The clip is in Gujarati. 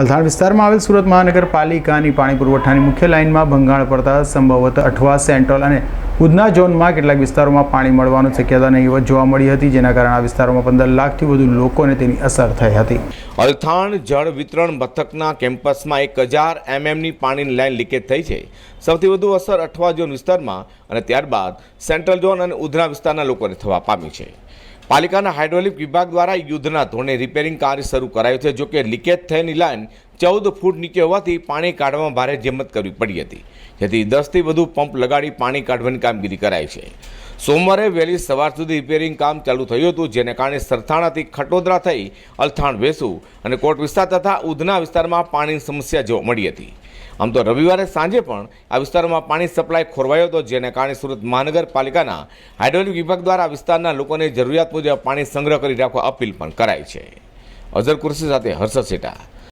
અલથાણ વિસ્તારમાં આવેલ સુરત મહાનગરપાલિકાની પાણી પુરવઠાની મુખ્ય લાઇનમાં ભંગાણ પડતા સંભવત અઠવા સેન્ટ્રલ અને ઉધના ઝોનમાં કેટલાક વિસ્તારોમાં પાણી મળવાની શક્યતા નહીવત જોવા મળી હતી, જેના કારણે આ વિસ્તારોમાં પંદર લાખથી વધુ લોકોને તેની અસર થઈ હતી. અલથાણ જળ વિતરણ મથકના કેમ્પસમાં એક હજાર એમએમની પાણીની લાઇન લીકેજ થઈ છે. સૌથી વધુ અસર અઠવા ઝોન વિસ્તારમાં અને ત્યારબાદ સેન્ટ્રલ ઝોન અને ઉધના વિસ્તારના લોકોને થવા પામી છે. પાલિકાના હાઇડ્રોલિક વિભાગ દ્વારા યુદ્ધના ધોરણે રિપેરિંગ કાર્ય શરૂ કરાયું છે, જોકે લીકેજ થયેલી લાઇન ચૌદ ફૂટ નીચે હોવાથી પાણી કાઢવામાં ભારે જહેમત કરવી પડી હતી. જેથી દસથી વધુ પંપ લગાડી પાણી કાઢવાની કામગીરી કરાઈ છે. સોમવારે વહેલી સવાર સુધી રિપેરિંગ કામ ચાલુ થયું હતું, જેને કારણે સરથાણાથી ખટોદરા થઈ અલથાણ વેસુ અને કોટ વિસ્તાર તથા ઉધના વિસ્તારમાં પાણીની સમસ્યા જોવા મળી હતી. આમ તો રવિવારે સાંજે પણ આ વિસ્તારોમાં પાણી સપ્લાય ખોરવાયો હતો, જેને કારણે સુરત મહાનગરપાલિકાના હાઇડ્રોલિક વિભાગ દ્વારા વિસ્તારના લોકોને જરૂરિયાત મુજબ પાણી સંગ્રહ કરી રાખવા અપીલ પણ કરાઈ છે. અઝર કુર્સી સાથે હર્ષદ સેટા.